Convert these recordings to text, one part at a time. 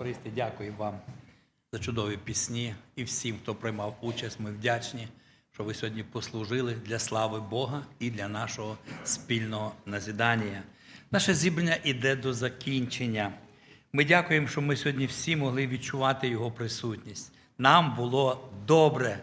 Хористи, дякую вам за чудові пісні і всім, хто приймав участь. Ми вдячні, що ви сьогодні послужили для слави Бога і для нашого спільного назідання. Наше зібрання іде до закінчення. Ми дякуємо, що ми сьогодні всі могли відчувати Його присутність. Нам було добре.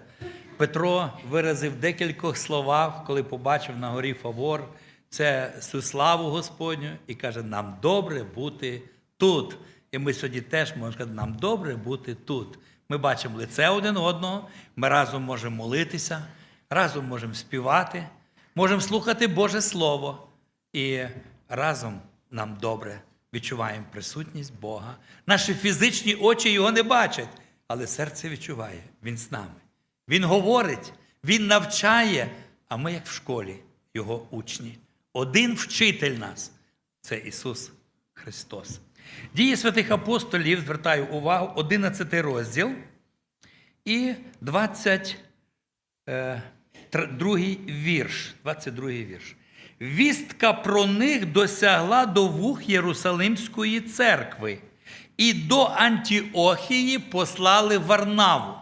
Петро виразив в декількох словах, коли побачив на горі Фавор це славу Господню і каже: нам добре бути тут. І ми сьогодні теж можемо сказати, нам добре бути тут. Ми бачимо лице один одного, ми разом можемо молитися, разом можемо співати, можемо слухати Боже Слово. І разом нам добре відчуваємо присутність Бога. Наші фізичні очі його не бачать, але серце відчуває, Він з нами. Він говорить, Він навчає, а ми, як в школі, Його учні. Один вчитель нас це Ісус Христос. Дії святих апостолів, звертаю увагу, 11 розділ і 22 вірш. 22 вірш. Вістка про них досягла до вух Єрусалимської церкви, і до Антіохії послали Варнаву.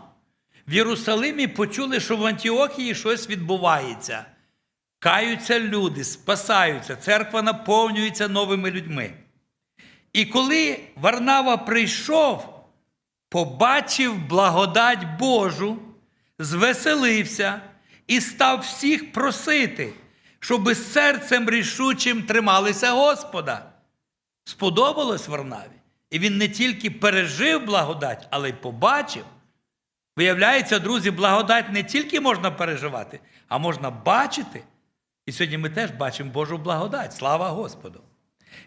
В Єрусалимі почули, що в Антіохії щось відбувається. Каються люди, спасаються, церква наповнюється новими людьми. І коли Варнава прийшов, побачив благодать Божу, звеселився і став всіх просити, щоби серцем рішучим трималися Господа. Сподобалось Варнаві. І він не тільки пережив благодать, але й побачив. Виявляється, друзі, благодать не тільки можна переживати, а можна бачити. І сьогодні ми теж бачимо Божу благодать. Слава Господу!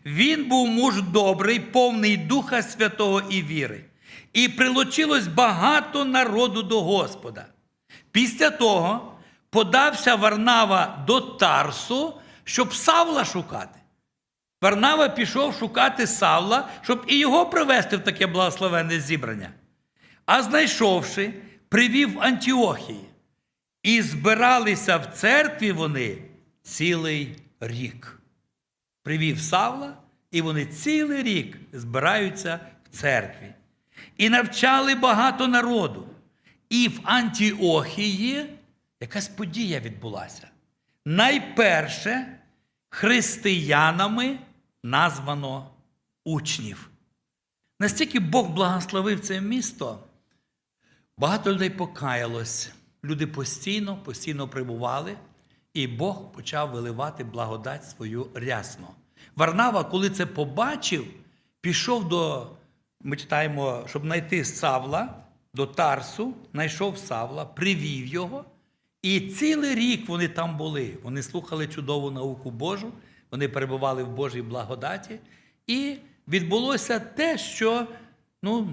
Він був муж добрий, повний Духа Святого і віри. І прилучилось багато народу до Господа. Після того подався Варнава до Тарсу, щоб Савла шукати. Варнава пішов шукати Савла, щоб і його привести в таке благословенне зібрання. А знайшовши, привів в Антіохії. І збиралися в церкві вони цілий рік. Привів Савла, і вони цілий рік збираються в церкві. І навчали багато народу. І в Антіохії якась подія відбулася. Найперше християнами названо учнів. Настільки Бог благословив це місто, багато людей покаялось. Люди постійно, постійно прибували, і Бог почав виливати благодать свою рясно. Варнава, коли це побачив, пішов до, ми читаємо, щоб знайти Савла, до Тарсу, знайшов Савла, привів його. І цілий рік вони там були. Вони слухали чудову науку Божу, вони перебували в Божій благодаті. І відбулося те, що ну,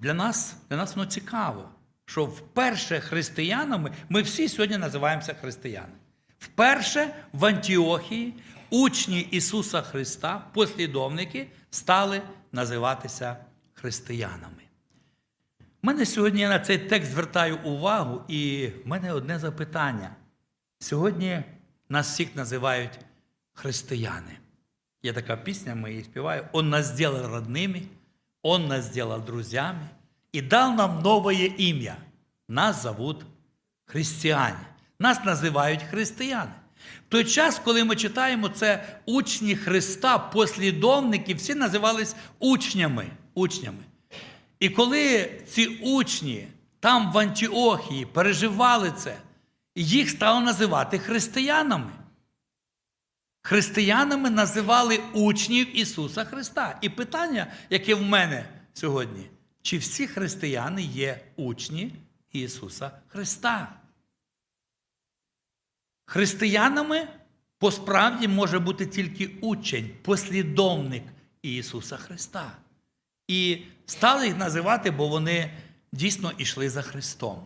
для нас для нас воно цікаво, що вперше християнами ми всі сьогодні називаємося християни. Вперше в Антіохії учні Ісуса Христа, послідовники, стали називатися християнами. У мене сьогодні я на цей текст звертаю увагу, і в мене одне запитання. Сьогодні нас всіх називають християни. Є така пісня, ми її співаємо. Он нас зробив родними, Он нас зробив друзями і дав нам нове ім'я. Нас зовут християни. Нас називають християни. В той час, коли ми читаємо це учні Христа, послідовники, всі називались учнями. учнями. І коли ці учні там в Антіохії переживали це, їх стали називати християнами. Християнами називали учнів Ісуса Христа. І питання, яке в мене сьогодні, чи всі християни є учні Ісуса Христа? Християнами по справді може бути тільки учень, послідовник Ісуса Христа. І стали їх називати, бо вони дійсно йшли за Христом.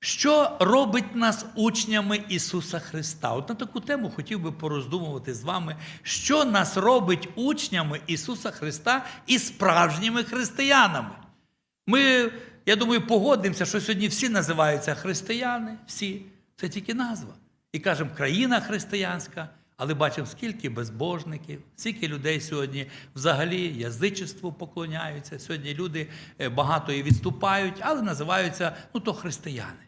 Що робить нас учнями Ісуса Христа? От на таку тему хотів би пороздумувати з вами, що нас робить учнями Ісуса Христа і справжніми християнами. Ми, я думаю, погодимося, що сьогодні всі називаються християни, всі. Це тільки назва. І кажемо, країна християнська, Але бачимо, скільки безбожників, скільки людей сьогодні взагалі язичеству поклоняються. Сьогодні люди е, багато і відступають, але називаються ну, то християни.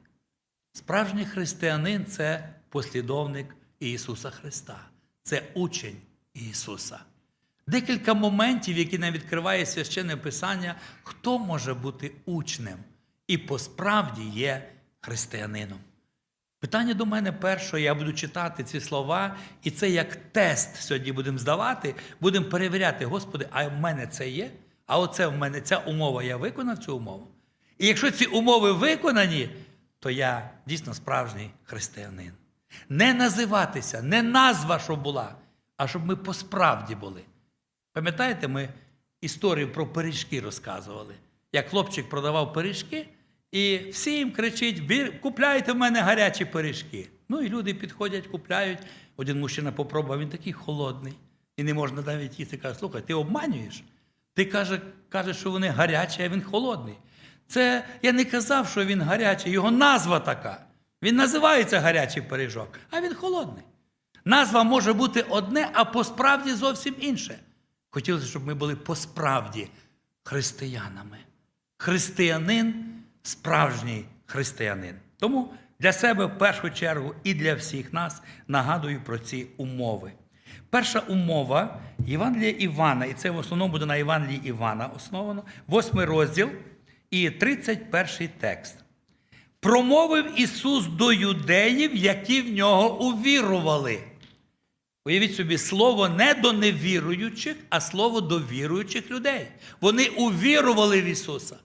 Справжній християнин це послідовник Ісуса Христа, це учень Ісуса. Декілька моментів, які нам відкриває священне Писання, хто може бути учнем і по-справді є християнином. Питання до мене перше, я буду читати ці слова, і це як тест сьогодні будемо здавати, будемо перевіряти, Господи, а в мене це є? А оце в мене ця умова, я виконав цю умову. І якщо ці умови виконані, то я дійсно справжній християнин. Не називатися, не назва, що була, а щоб ми по-справді були. Пам'ятаєте, ми історію про пиріжки розказували, як хлопчик продавав пиріжки, і всі їм кричить: «Ви купляйте в мене гарячі пиріжки. Ну і люди підходять, купляють. Один мужчина попробував, він такий холодний. І не можна навіть їсти. Каже, слухай, ти обманюєш? Ти каже, кажеш, що вони гарячі, а він холодний. Це я не казав, що він гарячий, його назва така. Він називається гарячий пиріжок, а він холодний. Назва може бути одне, а по-справді зовсім інше. Хотілося, щоб ми були по-справді християнами. Християнин справжній християнин. Тому для себе в першу чергу і для всіх нас нагадую про ці умови. Перша умова Євангелія Івана, і це в основному буде на Євангелії Івана основано, восьмий розділ і 31 текст. Промовив Ісус до юдеїв, які в нього увірували. Уявіть собі, слово не до невіруючих, а слово до віруючих людей. Вони увірували в Ісуса.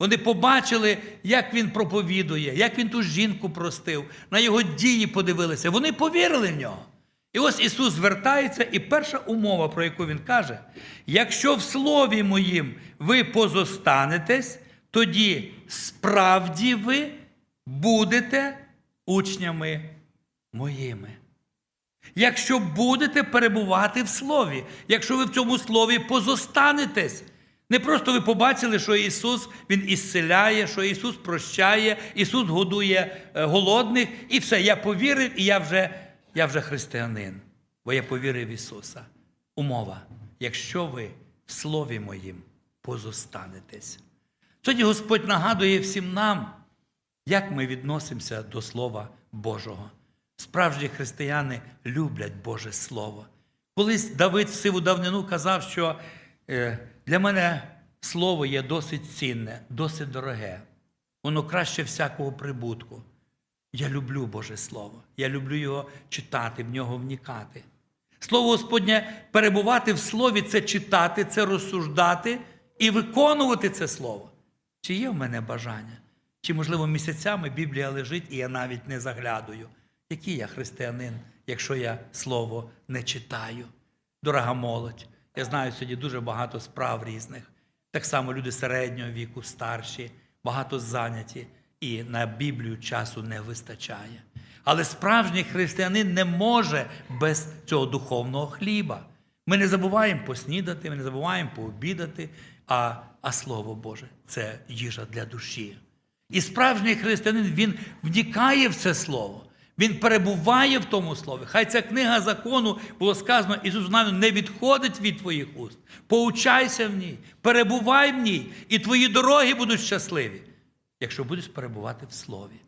Вони побачили, як Він проповідує, як Він ту жінку простив, на його дії подивилися. Вони повірили в нього. І ось Ісус звертається, і перша умова, про яку Він каже: якщо в слові моїм ви позостанетесь, тоді справді ви будете учнями моїми. Якщо будете перебувати в слові, якщо ви в цьому слові позостанетесь. Не просто ви побачили, що Ісус Він ісцеляє, що Ісус прощає, Ісус годує е, голодних, і все, я повірив, і я вже, я вже християнин, бо я повірив в Ісуса. Умова, якщо ви в Слові моїм позостанетесь. Сьогодні Господь нагадує всім нам, як ми відносимося до Слова Божого. Справжні християни люблять Боже Слово. Колись Давид в сиву давнину казав, що для мене слово є досить цінне, досить дороге. Воно краще всякого прибутку. Я люблю Боже Слово. Я люблю його читати, в нього вникати. Слово Господнє перебувати в слові це читати, це розсуждати і виконувати це слово. Чи є в мене бажання? Чи, можливо, місяцями Біблія лежить, і я навіть не заглядую. Який я християнин, якщо я слово не читаю? Дорога молодь, я знаю сьогодні дуже багато справ різних. Так само люди середнього віку, старші, багато зайняті, і на Біблію часу не вистачає. Але справжній християнин не може без цього духовного хліба. Ми не забуваємо поснідати, ми не забуваємо пообідати, а, а Слово Боже це їжа для душі. І справжній християнин він вникає в це слово. Він перебуває в тому слові. Хай ця книга закону було сказано, Ісус навіть не відходить від твоїх уст. Поучайся в ній, перебувай в ній, і твої дороги будуть щасливі, якщо будеш перебувати в слові.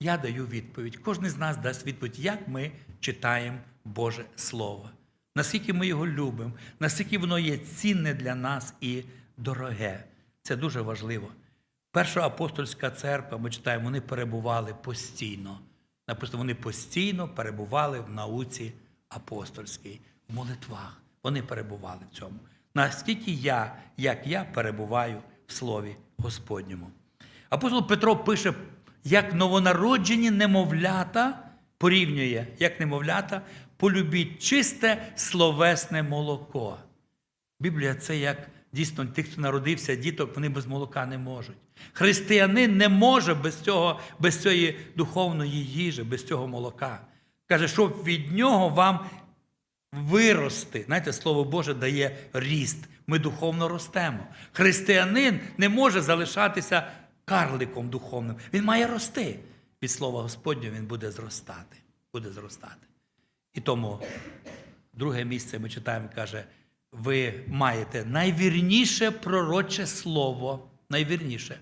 Я даю відповідь. Кожен з нас дасть відповідь, як ми читаємо Боже Слово, наскільки ми його любимо, наскільки воно є цінне для нас і дороге. Це дуже важливо. Перша апостольська церква, ми читаємо, вони перебували постійно. Написано, вони постійно перебували в науці апостольській, в молитвах. Вони перебували в цьому. Наскільки я, як я перебуваю в Слові Господньому. Апостол Петро пише, як новонароджені немовлята, порівнює, як немовлята, полюбіть чисте словесне молоко. Біблія це як дійсно тих, хто народився, діток, вони без молока не можуть. Християнин не може без цього, без цієї духовної їжі, без цього молока. Каже, щоб від нього вам вирости. Знаєте, Слово Боже дає ріст. Ми духовно ростемо. Християнин не може залишатися карликом духовним. Він має рости. Від Слова Господнього він буде зростати. Буде зростати. І тому друге місце ми читаємо, каже, ви маєте найвірніше пророче слово, найвірніше.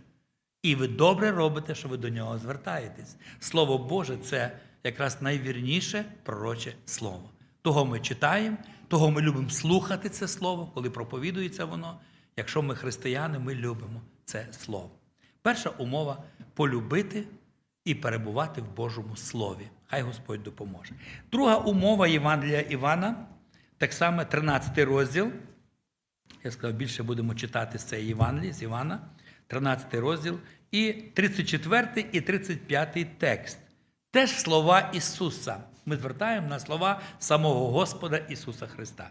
І ви добре робите, що ви до нього звертаєтесь. Слово Боже це якраз найвірніше пророче слово. Того ми читаємо, того ми любимо слухати це слово, коли проповідується воно. Якщо ми християни, ми любимо це слово. Перша умова полюбити і перебувати в Божому Слові. Хай Господь допоможе. Друга умова Євангелія Івана, так само 13 розділ. Я сказав, більше будемо читати з цієї Євангелії, з Івана, 13 розділ, і 34 і 35 текст. Теж слова Ісуса. Ми звертаємо на слова самого Господа Ісуса Христа.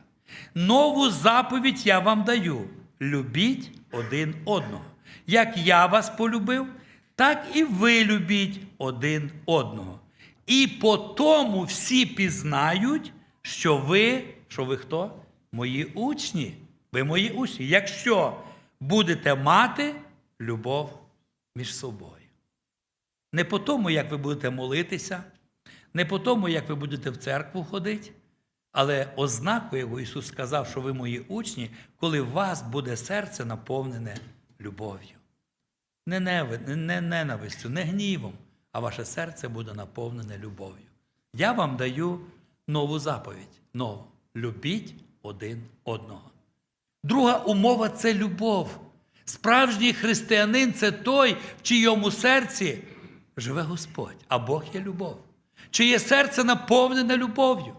Нову заповідь я вам даю: любіть один одного. Як я вас полюбив, так і ви любіть один одного. І по тому всі пізнають, що ви, що ви хто? Мої учні. Ви мої учні. Якщо будете мати любов між собою. Не по тому, як ви будете молитися, не по тому, як ви будете в церкву ходити, але ознакою, його Ісус сказав, що ви мої учні, коли у вас буде серце наповнене любов'ю. Не ненавистю, не гнівом, а ваше серце буде наповнене любов'ю. Я вам даю нову заповідь. Нову. Любіть один одного. Друга умова це любов. Справжній християнин це той, в чийому серці живе Господь, а Бог є любов. Чиє серце наповнене любов'ю.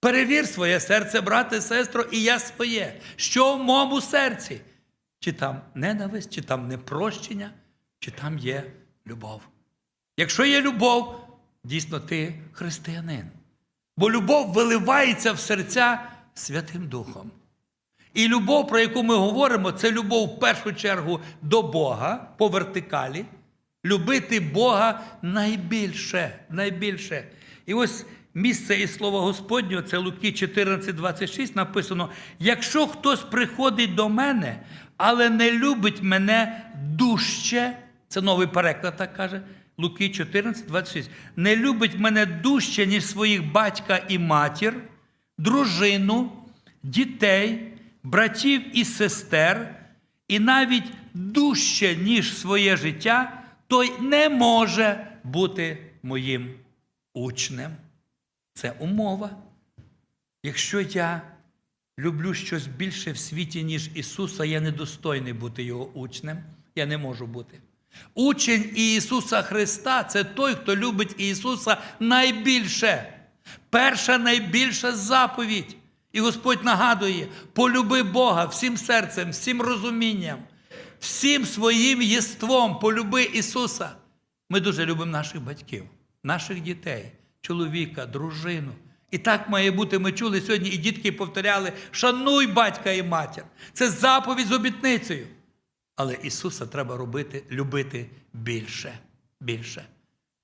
Перевір своє серце, брате, сестро, і я своє. Що в моєму серці? Чи там ненависть, чи там непрощення, чи там є любов. Якщо є любов, дійсно ти християнин. Бо любов виливається в серця Святим Духом. І любов, про яку ми говоримо, це любов в першу чергу до Бога по вертикалі. Любити Бога найбільше, найбільше. І ось місце і слова Господнього, це Луки 14, 26, написано: якщо хтось приходить до мене, але не любить мене дужче, це новий переклад так каже, Луки 14, 26, не любить мене дужче, ніж своїх батька і матір, дружину, дітей, братів і сестер, і навіть дужче, ніж своє життя, той не може бути моїм учнем. Це умова. Якщо я люблю щось більше в світі, ніж Ісуса, я недостойний бути Його учнем. Я не можу бути. Учень Ісуса Христа це той, хто любить Ісуса найбільше. Перша найбільша заповідь. І Господь нагадує: полюби Бога всім серцем, всім розумінням, всім своїм єством, полюби Ісуса. Ми дуже любимо наших батьків, наших дітей, чоловіка, дружину. І так має бути. Ми чули сьогодні, і дітки повторяли: шануй батька і матір. Це заповідь з обітницею. Але Ісуса треба робити, любити більше. Більше.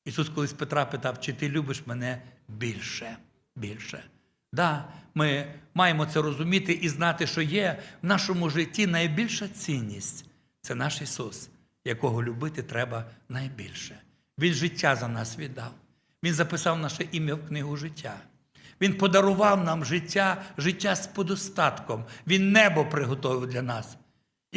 Ісус колись Петра питав, чи ти любиш мене більше, більше. Да, ми маємо це розуміти і знати, що є в нашому житті найбільша цінність це наш Ісус, якого любити треба найбільше. Він життя за нас віддав. Він записав наше ім'я в книгу життя. Він подарував нам життя, життя з подостатком. Він небо приготовив для нас.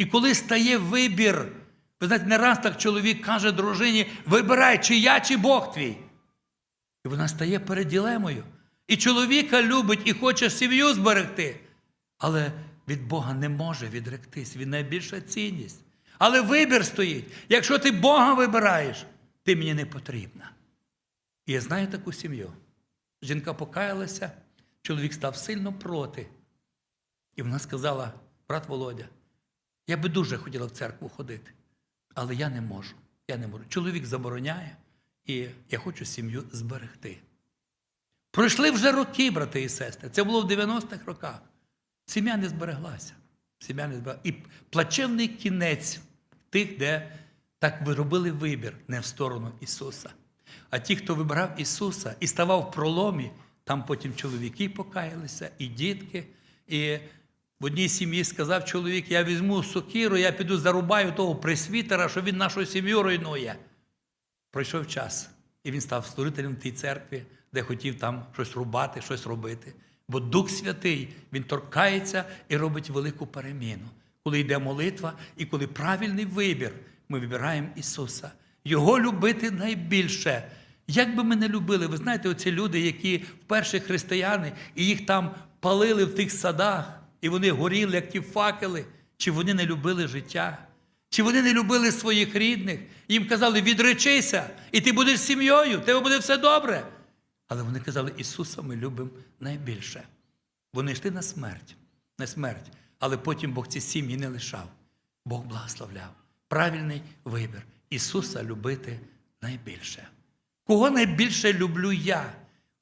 І коли стає вибір, ви знаєте, не раз так чоловік каже дружині: вибирай, чи я, чи Бог твій. І вона стає перед ділемою. І чоловіка любить і хоче сім'ю зберегти. Але від Бога не може відректись. Він найбільша цінність. Але вибір стоїть. Якщо ти Бога вибираєш, ти мені не потрібна. І я знаю таку сім'ю. Жінка покаялася, чоловік став сильно проти. І вона сказала: брат Володя, я би дуже хотіла в церкву ходити, але я не можу. Я не можу. Чоловік забороняє, і я хочу сім'ю зберегти. Пройшли вже роки, брати і сестри. Це було в 90-х роках. Сім'я не збереглася. Сім'я не збереглася. І плачевний кінець тих, де так ви робили вибір не в сторону Ісуса. А ті, хто вибрав Ісуса і ставав в проломі, там потім чоловіки покаялися, і дітки. І в одній сім'ї сказав чоловік: я візьму сокиру, я піду зарубаю того пресвітера, що він нашу сім'ю руйнує. Пройшов час, і він став служителем тій церкві, де хотів там щось рубати, щось робити. Бо Дух Святий Він торкається і робить велику переміну. Коли йде молитва і коли правильний вибір, ми вибираємо Ісуса. Його любити найбільше. Як би ми не любили, ви знаєте, оці люди, які вперше християни, і їх там палили в тих садах, і вони горіли, як ті факели, чи вони не любили життя? Чи вони не любили своїх рідних? Їм казали, відречися, і ти будеш сім'єю, тебе буде все добре. Але вони казали, Ісуса ми любимо найбільше. Вони йшли на смерть, на смерть. Але потім Бог ці сім'ї не лишав. Бог благословляв. Правильний вибір. Ісуса любити найбільше. Кого найбільше люблю я?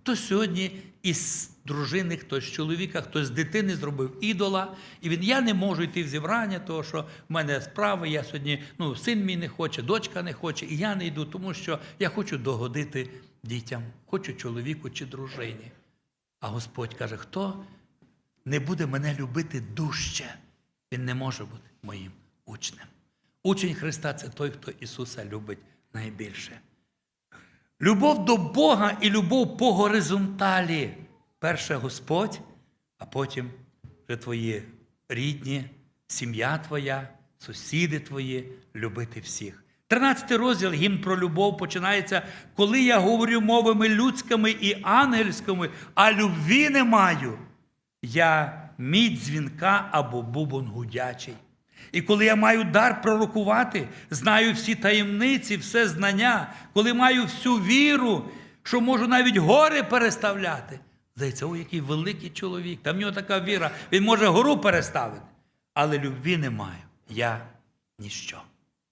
Хто сьогодні із дружини, хтось з чоловіка, хтось з дитини зробив ідола, і він я не можу йти в зібрання, тому що в мене справи, я сьогодні, ну, син мій не хоче, дочка не хоче, і я не йду, тому що я хочу догодити дітям, хочу чоловіку чи дружині. А Господь каже, хто не буде мене любити дужче, він не може бути моїм учнем. Учень Христа це той, хто Ісуса любить найбільше. Любов до Бога і любов по горизонталі. Перше Господь, а потім вже твої рідні, сім'я твоя, сусіди твої, любити всіх. 13 розділ гімн про любов починається, коли я говорю мовами людськими і ангельськими, а любві не маю. Я мідь дзвінка або бубон гудячий. І коли я маю дар пророкувати, знаю всі таємниці, все знання, коли маю всю віру, що можу навіть гори переставляти. Здається, о, який великий чоловік, там в нього така віра, він може гору переставити. Але любві не маю. Я ніщо.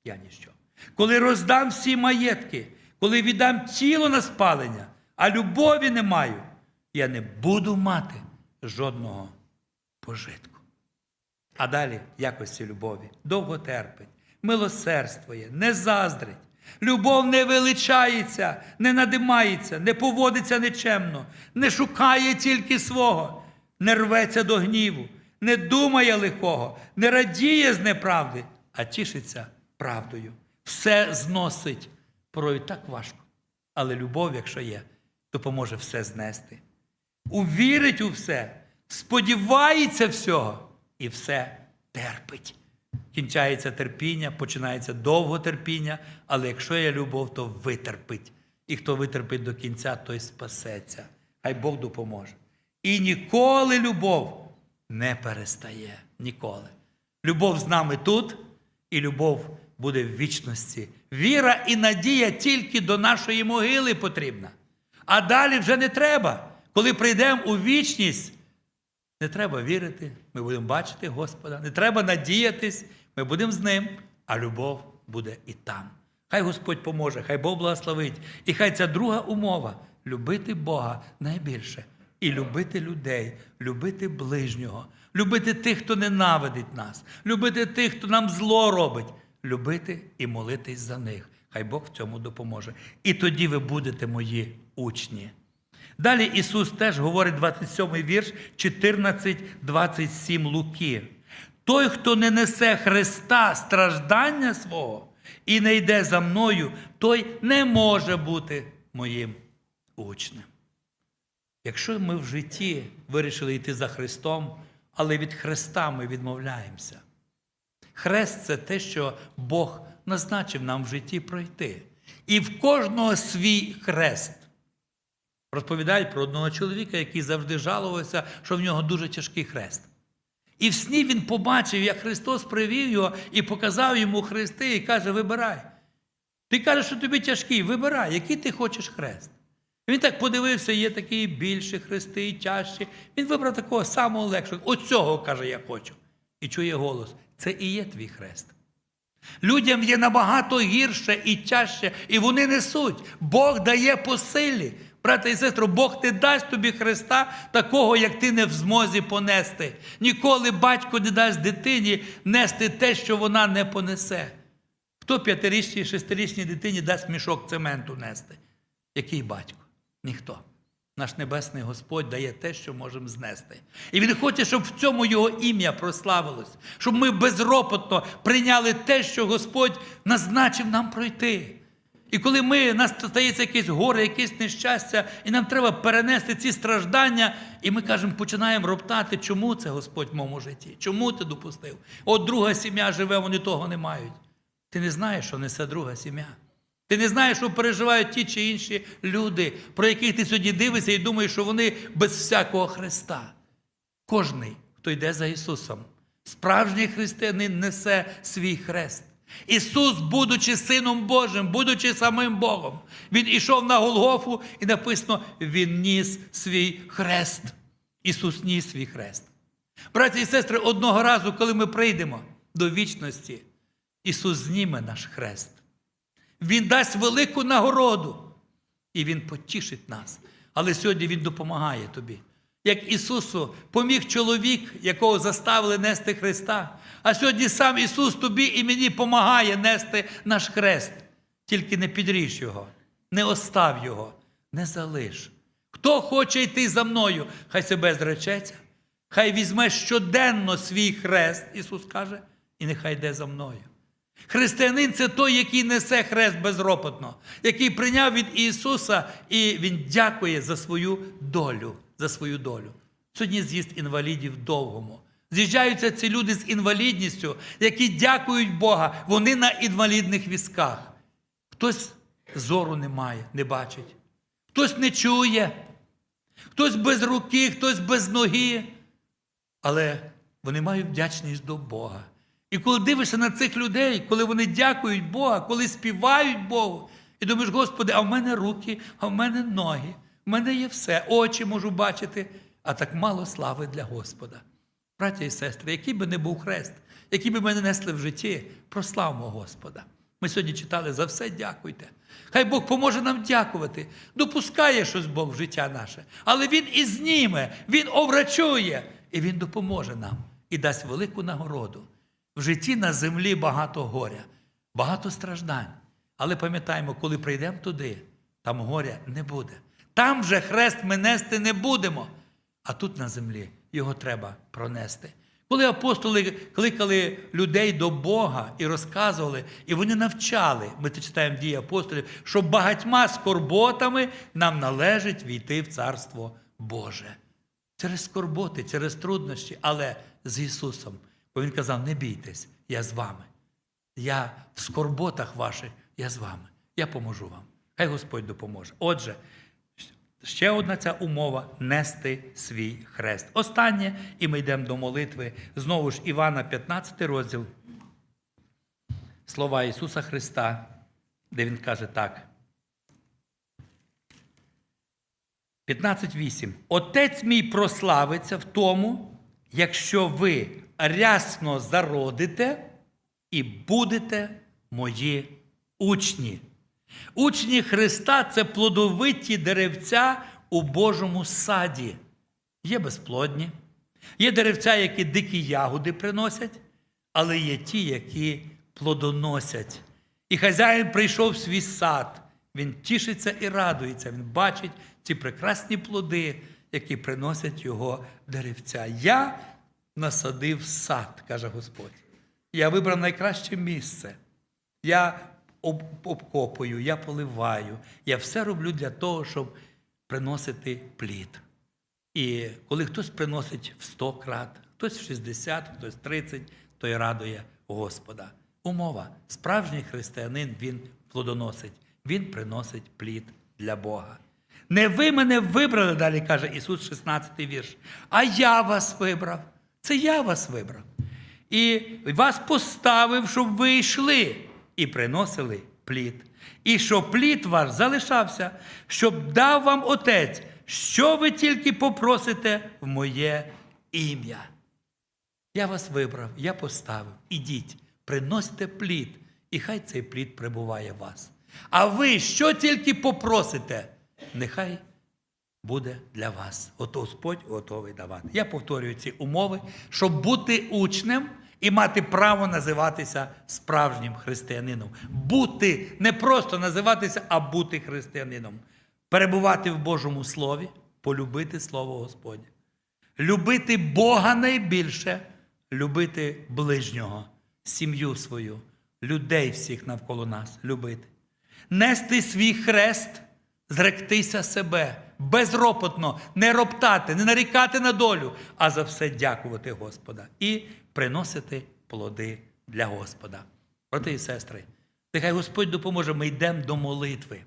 Я ніщо. Коли роздам всі маєтки, коли віддам тіло на спалення, а любові не маю, я не буду мати жодного пожитку. А далі якості любові довго терпить, милосердствує, не заздрить. Любов не величається, не надимається, не поводиться нечемно, не шукає тільки свого, не рветься до гніву, не думає лихого, не радіє з неправди, а тішиться правдою. Все зносить. Порою так важко. Але любов, якщо є, допоможе все знести. Увірить у все, сподівається всього і все терпить. Кінчається терпіння, починається довго терпіння, але якщо є любов, то витерпить. І хто витерпить до кінця, той спасеться. Хай Бог допоможе. І ніколи любов не перестає. Ніколи. Любов з нами тут, і любов буде в вічності. Віра і надія тільки до нашої могили потрібна. А далі вже не треба. Коли прийдемо у вічність, не треба вірити, ми будемо бачити Господа. Не треба надіятись, ми будемо з ним, а любов буде і там. Хай Господь поможе, хай Бог благословить. І хай ця друга умова любити Бога найбільше. І любити людей, любити ближнього, любити тих, хто ненавидить нас, любити тих, хто нам зло робить, любити і молитись за них. Хай Бог в цьому допоможе. І тоді ви будете мої учні. Далі Ісус теж говорить 27 вірш, 14, 27 Луки. Той, хто не несе Христа страждання свого і не йде за мною, той не може бути моїм учнем. Якщо ми в житті вирішили йти за Христом, але від Христа ми відмовляємося. Хрест це те, що Бог назначив нам в житті пройти. І в кожного свій хрест. Розповідають про одного чоловіка, який завжди жалувався, що в нього дуже тяжкий хрест. І в сні він побачив, як Христос привів його і показав йому хрести, і каже: Вибирай. Ти кажеш, що тобі тяжкий, вибирай, який ти хочеш хрест. Він так подивився, є такі більші хрести, і тяжчі. Він вибрав такого самого легшого. Оцього, каже, я хочу. І чує голос: це і є твій хрест. Людям є набагато гірше і тяжче, і вони несуть. Бог дає по силі. Брате і сестро, Бог не дасть тобі Христа такого, як ти не в змозі понести. Ніколи батько не дасть дитині нести те, що вона не понесе. Хто п'ятирічній, шестирічній дитині дасть мішок цементу нести? Який батько? Ніхто. Наш Небесний Господь дає те, що можемо знести. І Він хоче, щоб в цьому Його ім'я прославилось, щоб ми безропотно прийняли те, що Господь назначив нам пройти. І коли ми, нас стається якесь горе, якесь нещастя, і нам треба перенести ці страждання, і ми кажемо, починаємо роптати, чому це Господь в моєму житті? Чому ти допустив? От друга сім'я живе, вони того не мають. Ти не знаєш, що несе друга сім'я. Ти не знаєш, що переживають ті чи інші люди, про яких ти сьогодні дивишся і думаєш, що вони без всякого Христа. Кожний, хто йде за Ісусом, справжній християнин несе свій хрест. Ісус, будучи Сином Божим, будучи самим Богом, Він ішов на Голгофу і написано, Він ніс свій хрест. Ісус ніс свій хрест. Браті і сестри, одного разу, коли ми прийдемо до вічності, Ісус зніме наш хрест. Він дасть велику нагороду, і Він потішить нас. Але сьогодні Він допомагає тобі. Як Ісусу поміг чоловік, якого заставили нести Христа. А сьогодні сам Ісус тобі і мені допомагає нести наш хрест. Тільки не підріж його, не остав його, не залиш. Хто хоче йти за мною, хай себе зречеться, хай візьме щоденно свій хрест, Ісус каже, і нехай йде за мною. Християнин це той, який несе хрест безропотно, який прийняв від Ісуса, і Він дякує за свою долю. За свою долю. Сьогодні з'їзд інвалідів довгому. З'їжджаються ці люди з інвалідністю, які дякують Бога, вони на інвалідних візках. Хтось зору не має, не бачить, хтось не чує, хтось без руки, хтось без ноги. Але вони мають вдячність до Бога. І коли дивишся на цих людей, коли вони дякують Бога, коли співають Богу, і думаєш, Господи, а в мене руки, а в мене ноги, в мене є все, очі можу бачити, а так мало слави для Господа. Браття і сестри, який би не був хрест, який би ми не несли в житті, прославмо Господа. Ми сьогодні читали за все дякуйте. Хай Бог поможе нам дякувати. Допускає щось Бог в життя наше. Але Він і зніме, Він оврачує, і Він допоможе нам і дасть велику нагороду. В житті на землі багато горя, багато страждань. Але пам'ятаємо, коли прийдемо туди, там горя не буде. Там вже хрест ми нести не будемо. А тут на землі його треба пронести. Коли апостоли кликали людей до Бога і розказували, і вони навчали, ми це читаємо дії апостолів, що багатьма скорботами нам належить війти в Царство Боже. Через скорботи, через труднощі, але з Ісусом. Бо Він казав: не бійтесь, я з вами. Я в скорботах ваших, я з вами. Я поможу вам. Хай Господь допоможе. Отже, ще одна ця умова нести свій хрест. Останнє, і ми йдемо до молитви. Знову ж Івана, 15 розділ. Слова Ісуса Христа, де Він каже так. 15.8. Отець мій прославиться в тому, якщо ви рясно зародите і будете мої учні. Учні Христа це плодовиті деревця у Божому саді. Є безплодні, є деревця, які дикі ягоди приносять, але є ті, які плодоносять. І хазяїн прийшов в свій сад. Він тішиться і радується. Він бачить ці прекрасні плоди, які приносять його деревця. Я насадив сад, каже Господь. Я вибрав найкраще місце. Я обкопую, я поливаю. Я все роблю для того, щоб приносити плід. І коли хтось приносить в 100 крат, хтось в 60, хтось в 30, той радує Господа. Умова. Справжній християнин він плодоносить, він приносить плід для Бога. Не ви мене вибрали, далі каже Ісус, 16 вірш, а я вас вибрав. Це я вас вибрав. І вас поставив, щоб ви йшли і приносили плід. І щоб плід ваш залишався, щоб дав вам Отець, що ви тільки попросите в моє ім'я. Я вас вибрав, я поставив. Ідіть, приносьте плід, і хай цей плід прибуває в вас. А ви що тільки попросите, нехай буде для вас. От Господь готовий давати. Я повторюю ці умови, щоб бути учнем і мати право називатися справжнім християнином. Бути не просто називатися, а бути християнином. Перебувати в Божому Слові, полюбити Слово Господнє. Любити Бога найбільше, любити ближнього, сім'ю свою, людей всіх навколо нас любити. нести свій хрест, зректися себе, безропотно, не роптати, не нарікати на долю, а за все дякувати Господа і приносити плоди для Господа. Брати і сестри, нехай Господь допоможе, ми йдемо до молитви.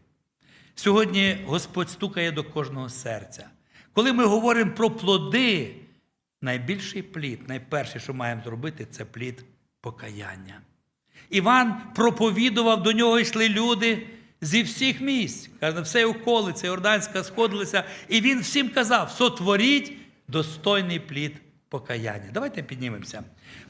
Сьогодні Господь стукає до кожного серця. Коли ми говоримо про плоди, найбільший плід, найперше, що маємо зробити, це плід покаяння. Іван проповідував, до нього йшли люди зі всіх місць. Каже, все околиця Йорданська сходилися, і він всім казав: сотворіть достойний плід покаяння. Давайте піднімемося.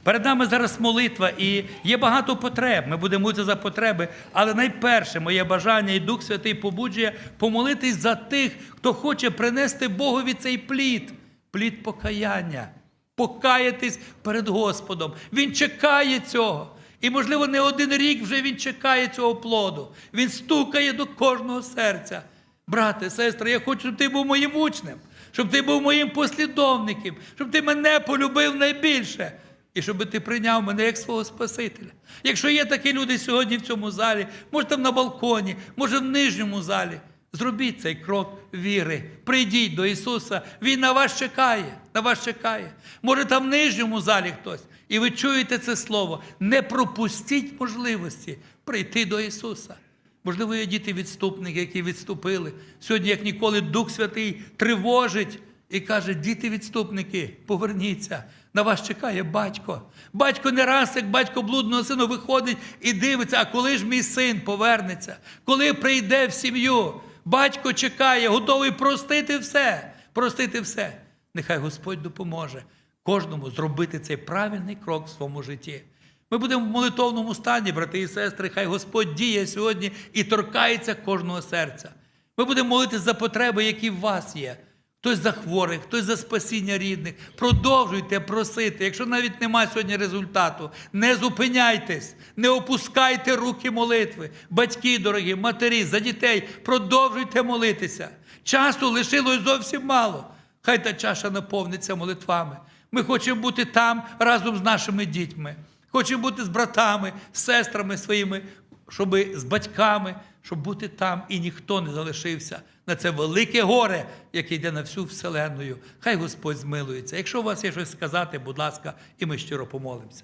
Перед нами зараз молитва, і є багато потреб. Ми будемо молитися за потреби, але найперше моє бажання і Дух Святий побуджує помолитись за тих, хто хоче принести Богові цей плід, плід покаяння, покаятись перед Господом. Він чекає цього. І, можливо, не один рік вже він чекає цього плоду. Він стукає до кожного серця. Брате, сестри, я хочу, щоб ти був моїм учнем, щоб ти був моїм послідовником, щоб ти мене полюбив найбільше. І щоб ти прийняв мене як свого Спасителя. Якщо є такі люди сьогодні в цьому залі, може там на балконі, може в нижньому залі, зробіть цей крок віри. Прийдіть до Ісуса, Він на вас чекає, на вас чекає. Може, там в нижньому залі хтось, і ви чуєте це слово. Не пропустіть можливості прийти до Ісуса. Можливо, є діти-відступники, які відступили. Сьогодні, як ніколи, Дух Святий тривожить і каже: діти-відступники, поверніться. На вас чекає батько. Батько не раз, як батько блудного сину, виходить і дивиться, а коли ж мій син повернеться, коли прийде в сім'ю, батько чекає, готовий простити все. Простити все. Нехай Господь допоможе кожному зробити цей правильний крок в своєму житті. Ми будемо в молитовному стані, брати і сестри, хай Господь діє сьогодні і торкається кожного серця. Ми будемо молитися за потреби, які в вас є. Хтось за хворих, хтось за спасіння рідних. Продовжуйте просити. Якщо навіть немає сьогодні результату, не зупиняйтесь, не опускайте руки молитви. Батьки, дорогі, матері, за дітей, продовжуйте молитися. Часу лишилось зовсім мало. Хай та чаша наповниться молитвами. Ми хочемо бути там разом з нашими дітьми. Хочемо бути з братами, з сестрами своїми, щоб з батьками, щоб бути там, і ніхто не залишився на це велике горе, яке йде на всю вселенную. Хай Господь змилується. Якщо у вас є щось сказати, будь ласка, і ми щиро помолимося.